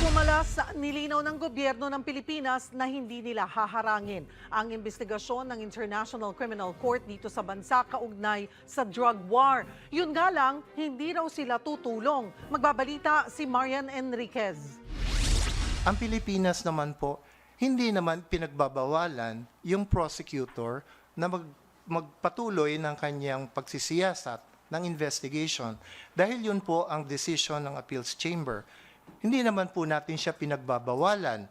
Pumalas nilinaw ng gobyerno ng Pilipinas na hindi nila haharangin ang investigasyon ng International Criminal Court dito sa bansa kaugnay sa drug war. Yun nga lang, hindi raw sila tutulong. Magbabalita si Marian Enriquez. Ang Pilipinas naman po, hindi naman pinagbabawalan yung prosecutor na mag, magpatuloy ng kanyang pagsisiyasat ng investigation dahil yun po ang decision ng appeals chamber. Hindi naman po natin siya pinagbabawalan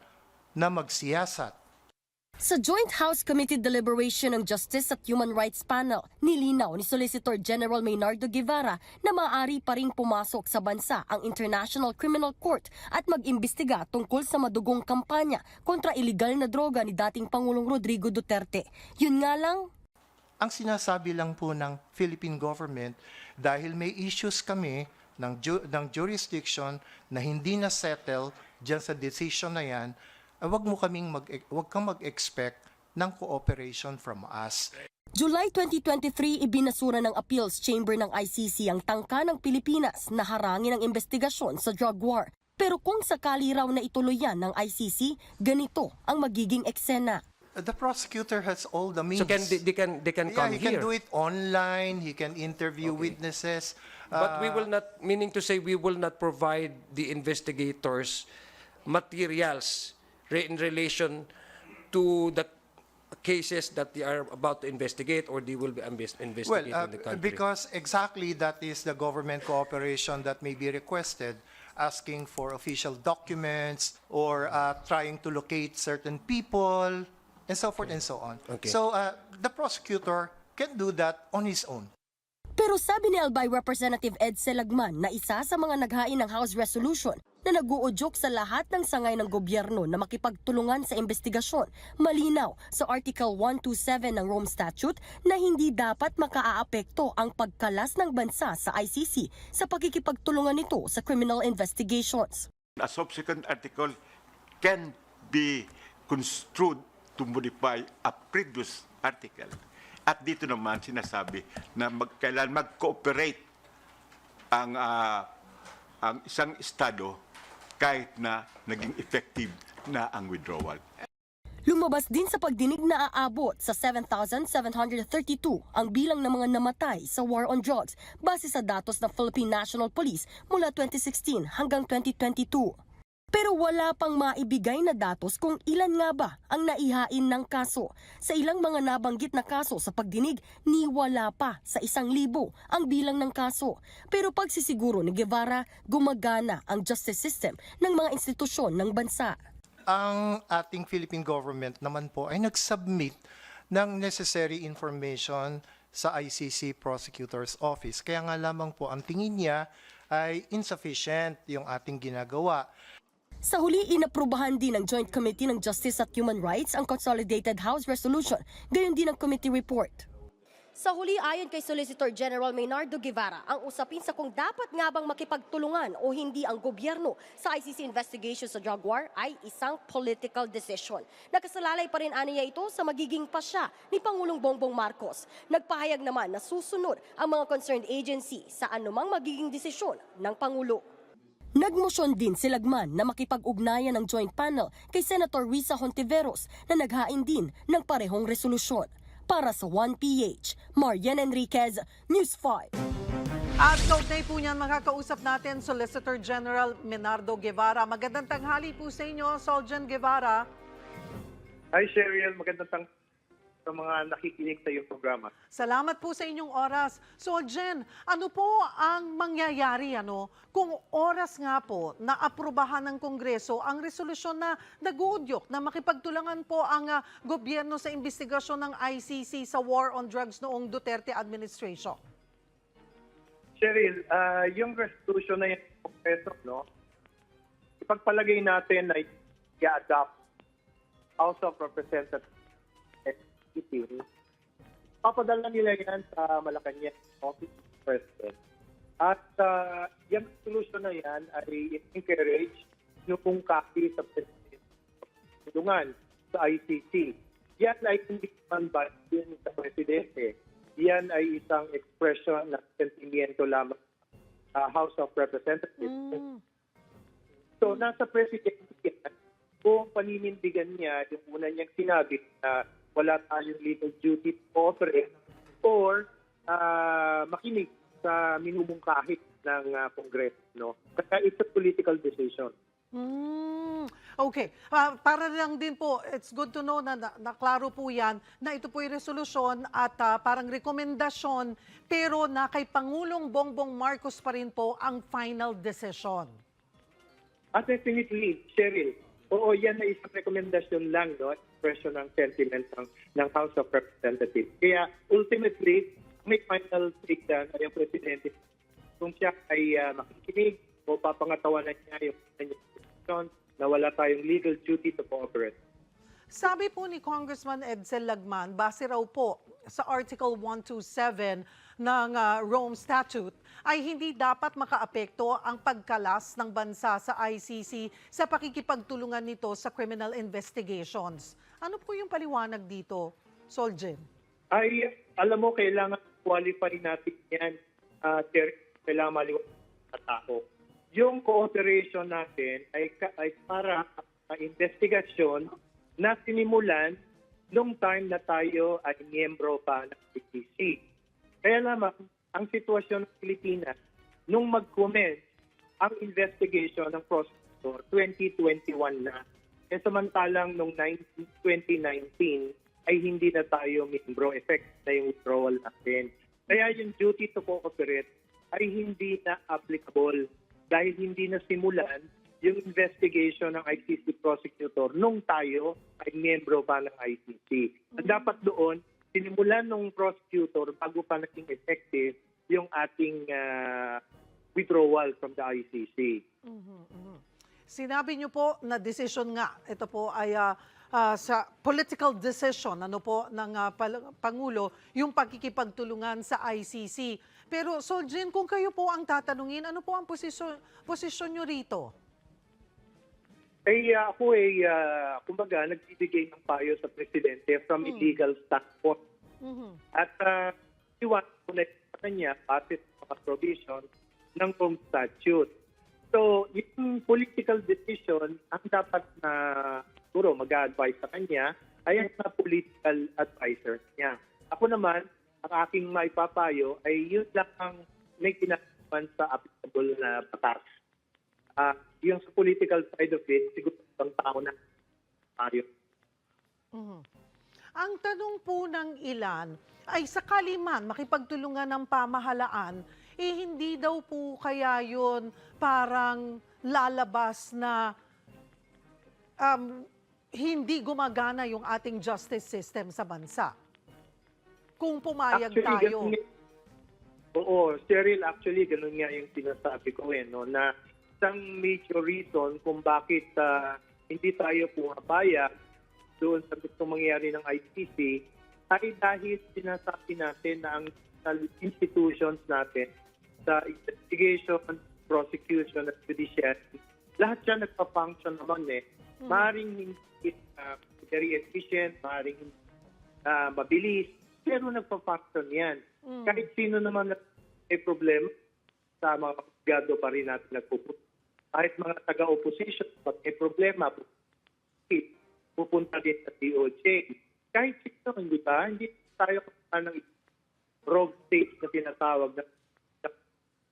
na magsiyasat. Sa Joint House Committee Deliberation ng Justice at Human Rights Panel, nilinaw ni Solicitor General Maynardo Guevara na maaari pa ring pumasok sa bansa ang International Criminal Court at mag-imbestiga tungkol sa madugong kampanya kontra iligal na droga ni dating Pangulong Rodrigo Duterte. Yun nga lang, Ang sinasabi lang po ng Philippine government dahil may issues kami ng, ju- ng jurisdiction na hindi na settle dyan sa decision na yan, ah, wag mo kaming mag wag kang mag-expect ng cooperation from us. July 2023, ibinasura ng Appeals Chamber ng ICC ang tangka ng Pilipinas na harangin ang investigasyon sa drug war. Pero kung sakali raw na ituloy yan ng ICC, ganito ang magiging eksena. The prosecutor has all the means. So can they, they can they can yeah, come he here. can do it online. He can interview witnesses. But we Uh, will not meaning to say we will not provide the investigators materials re- in relation to the cases that they are about to investigate or they will be invest- Well, investigating uh, in the country. because exactly that is the government cooperation that may be requested, asking for official documents or uh, trying to locate certain people, and so forth and so on. Okay. So uh, the prosecutor can do that on his own. Pero sabi ni Albay Representative Ed Selagman na isa sa mga naghain ng House Resolution na nag-uudyok sa lahat ng sangay ng gobyerno na makipagtulungan sa investigasyon, malinaw sa Article 127 ng Rome Statute na hindi dapat makaaapekto ang pagkalas ng bansa sa ICC sa pagkikipagtulungan nito sa criminal investigations. a subsequent article can be construed to modify a previous article. At dito naman sinasabi na mag, kailan mag-cooperate ang, ah, ang isang estado kahit na naging effective na ang withdrawal. Lumabas din sa pagdinig na aabot sa 7,732 ang bilang ng mga namatay sa war on drugs base sa datos ng Philippine National Police mula 2016 hanggang 2022. Pero wala pang maibigay na datos kung ilan nga ba ang naihain ng kaso. Sa ilang mga nabanggit na kaso sa pagdinig, ni wala pa sa isang libo ang bilang ng kaso. Pero pagsisiguro ni Guevara, gumagana ang justice system ng mga institusyon ng bansa. Ang ating Philippine government naman po ay nag-submit ng necessary information sa ICC Prosecutor's Office. Kaya nga lamang po ang tingin niya ay insufficient yung ating ginagawa. Sa huli, inaprubahan din ng Joint Committee ng Justice at Human Rights ang Consolidated House Resolution, gayon din ang committee report. Sa huli, ayon kay Solicitor General Maynardo Guevara, ang usapin sa kung dapat nga bang makipagtulungan o hindi ang gobyerno sa ICC investigation sa drug war ay isang political decision. Nakasalalay pa rin aniya ito sa magiging pasya ni Pangulong Bongbong Marcos. Nagpahayag naman na susunod ang mga concerned agency sa anumang magiging desisyon ng Pangulo. Nagmosyon din si Lagman na makipag-ugnayan ng joint panel kay Senator Risa Hontiveros na naghain din ng parehong resolusyon. Para sa 1PH, Marian Enriquez, News 5. At kaugnay po niyan, makakausap natin Solicitor General Menardo Guevara. Magandang tanghali po sa inyo, Soljan Guevara. Hi, Cheryl. Magandang tang sa mga nakikinig sa iyong programa. Salamat po sa inyong oras. So Jen, ano po ang mangyayari ano kung oras nga po na aprubahan ng Kongreso ang resolusyon na naguudyok na makipagtulangan po ang ah, gobyerno sa investigasyon ng ICC sa war on drugs noong Duterte administration? Cheryl, ah, yung resolution na yung Kongreso, no, ipagpalagay natin na i-adopt House of Representatives meeting, papadala nila yan sa Malacanang Office President. At ah, yung resolution na yan ay encourage yung copy sa tulungan sa ICC. Yan ay hindi naman ba din sa Presidente. Yan ay isang expression ng sentimiento lamang sa House of Representatives. Mm. So, nasa presidency yan, kung paninindigan niya yung una niyang sinabi na wala tayong legal duty to cooperate or ah, makinig sa minumungkahit ng ah, Kongreso. No? Kaya it's a political decision. Hmm, okay. Ah, para lang din po, it's good to know na, na, na klaro po yan na ito po yung resolusyon at ah, parang rekomendasyon pero na kay Pangulong Bongbong Marcos pa rin po ang final decision. Ah, definitely, Cheryl. Oo, yan na isang rekomendasyon lang, no? Expression ng sentiment ng, ng House of Representatives. Kaya, ultimately, may final take dyan ay ang Presidente. Kung siya ay ah, makikinig o papangatawanan niya yung kanyang na wala tayong legal duty to cooperate. Sabi po ni Congressman Edsel Lagman, base raw po sa Article 127 ng ah, Rome Statute, ay hindi dapat makaapekto ang pagkalas ng bansa sa ICC sa pakikipagtulungan nito sa criminal investigations. Ano po yung paliwanag dito, Soljen? Ay, alam mo, kailangan qualify natin yan. Uh, kailangan maliwanag sa tao. Yung cooperation natin ay, ay para sa investigasyon na sinimulan nung time na tayo ay miyembro pa ng ICC. Kaya naman, ang sitwasyon ng Pilipinas, nung mag-commence ang investigation ng prosecutor, 2021 na. E samantalang nung 19, 2019 ay hindi na tayo miyembro, effect na yung withdrawal natin. Kaya yung duty to cooperate ay hindi na applicable dahil hindi na simulan yung investigation ng ICC prosecutor nung tayo ay miyembro pa ng ICC. Ang dapat doon, sinimulan ng prosecutor bago pa naging effective yung ating ah, withdrawal from the ICC. Sinabi niyo po na decision nga, ito po ay ah, ah, sa political decision ano po ng pal- Pangulo, yung pagkikipagtulungan sa ICC. Pero Soljen, kung kayo po ang tatanungin, ano po ang posisyon, posisyon niyo rito? Ay ah, ako ay, ah, kumbaga, nagbibigay ng payo sa presidente from a legal standpoint. Mhm. At uh, iwan ko na sa kanya base sa mga provision ng home statute. So, yung political decision, ang dapat na siguro mag-advise sa kanya ay ang mga political advisor niya. Ako naman, ang aking maipapayo ay yun lang ang may kinakaman sa applicable na batas. Ah, yung sa political side of it, siguro ang tao na payo. Mhm. Ang tanong po ng ilan ay sakali man makipagtulungan ng pamahalaan, eh hindi daw po kaya yun parang lalabas na um, hindi gumagana yung ating justice system sa bansa. Kung pumayag tayo. ganun oo, Cheryl, actually, ganun nga yung sinasabi ko eh, no, na isang major reason kung bakit ah, hindi tayo pumapayag doon sa gusto mangyari ng ICC ay dahil sinasabi natin na ang institutions natin sa investigation, prosecution at judiciary, lahat siya nagpa-function naman eh. Maring hindi ah, very efficient, maring ah, mabilis, pero nagpa-function yan. Kahit sino naman na may problema, sa mga gado pa rin natin nagpupunta. Kahit mga taga-opposition, pag may problema, pupunta din sa DOJ. Kahit sino, hindi ba? Hindi tayo ng rogue state na tinatawag ng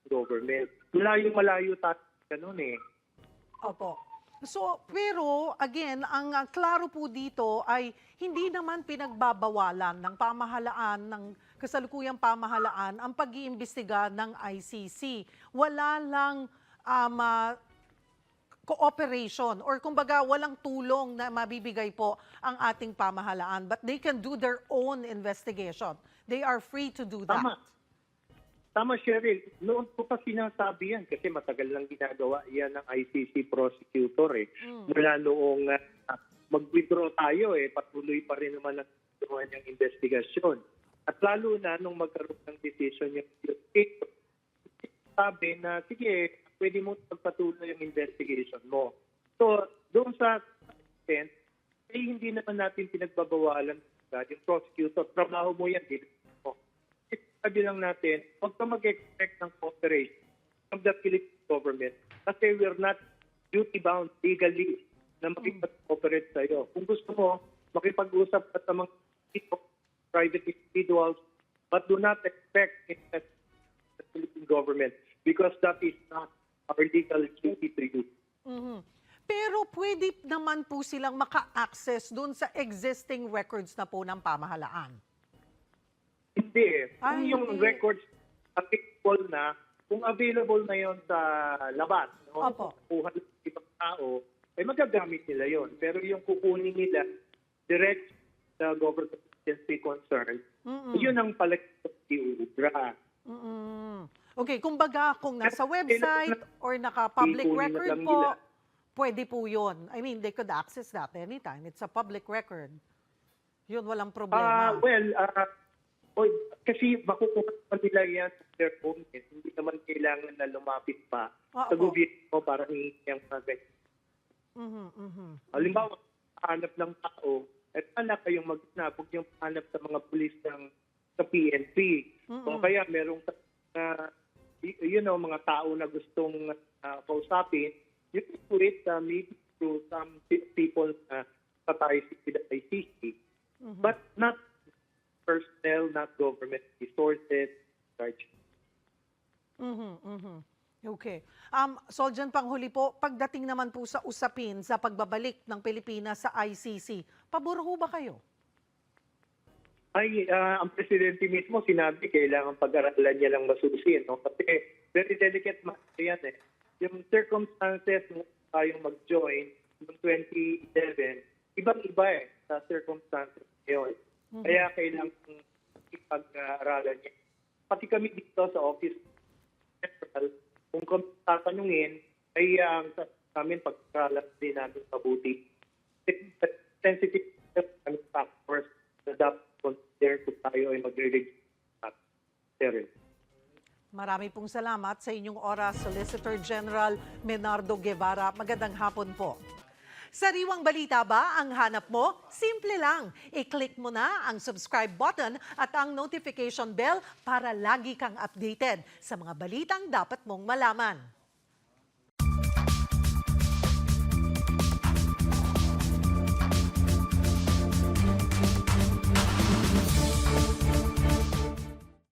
government. Malayo malayo tayo ganun eh. Opo. So, pero again, ang ah, klaro po dito ay hindi naman pinagbabawalan ng pamahalaan, ng kasalukuyang pamahalaan ang pag-iimbestiga ng ICC. Wala lang um, ah, cooperation or kumbaga walang tulong na mabibigay po ang ating pamahalaan but they can do their own investigation. They are free to do that. Tama. Tama, Cheryl. Noon ko pa sinasabi yan kasi matagal lang ginagawa yan ng ICC prosecutor eh. Mula noong ah, mag-withdraw tayo eh, patuloy pa rin naman ang ginawa niyang investigasyon. At lalo na nung magkaroon ng decision yung prosecutor, sabi na, sige, pwede mo pagpatuloy yung investigation mo. So, doon sa extent, eh, hindi naman natin pinagbabawalan yung prosecutor. Trabaho mo yan, dito mo. Sabi lang natin, huwag ka mag-expect ng cooperation from the Philippine government kasi we're not duty-bound legally na makipag-operate sa iyo. Kung gusto mo, makipag-usap ka sa mga private individuals, but do not expect it the Philippine government because that is not our legal duty to. Mhm. Pero pwede naman po silang maka-access dun sa existing records na po ng pamahalaan. Hindi eh. Kung Ay, yung hindi. records available na, kung available na yon sa labas, no? Opo. kuha ng ibang tao, ay magagamit nila yon. Pero yung kukunin nila direct sa government agency concerned, yun ang palagay ng iubra. Mm-mm. Okay, kumbaga kung nasa website or naka-public record po, pwede po yun. I mean, they could access that anytime. It's a public record. Yun, walang problema. well, ah, oy, kasi makukuha naman nila yan sa their own. eh. Hindi naman kailangan na lumapit pa Ah, sa gobyerno para hingin yung mga ganyan. Mhm, mhm. Halimbawa, hanap ng tao, at wala kayong mag-snap, huwag yung hanap sa mga pulis ng sa PNP. O kaya merong y- you know, mga tao na gustong uh, kausapin, you can do it uh, maybe through some pe- people na patay with the ICC. But not personnel, not government resources, such. Mhm, mhm. Okay. Um, Soljan Panghuli po, pagdating naman po sa usapin sa pagbabalik ng Pilipinas sa ICC, pabor ho ba kayo? Ay, ah, ang presidente mismo sinabi kailangan pag-aralan niya lang masusin. No? Kasi very delicate matter yan eh. Yung circumstances mo tayong mag-join noong 2011, ibang-iba eh sa circumstances ngayon. Kaya kailangan ipag-aralan niya. Pati kami dito sa Office Central, kung kami tatanungin, ay ang sa amin pag-aralan din namin mabuti. Sensitive factors na dapat consider kung tayo ay magre-register. Marami pong salamat sa inyong oras, Solicitor General Menardo Guevara. Magandang hapon po. Sariwang balita ba ang hanap mo? Simple lang. I-click mo na ang subscribe button at ang notification bell para lagi kang updated sa mga balitang dapat mong malaman.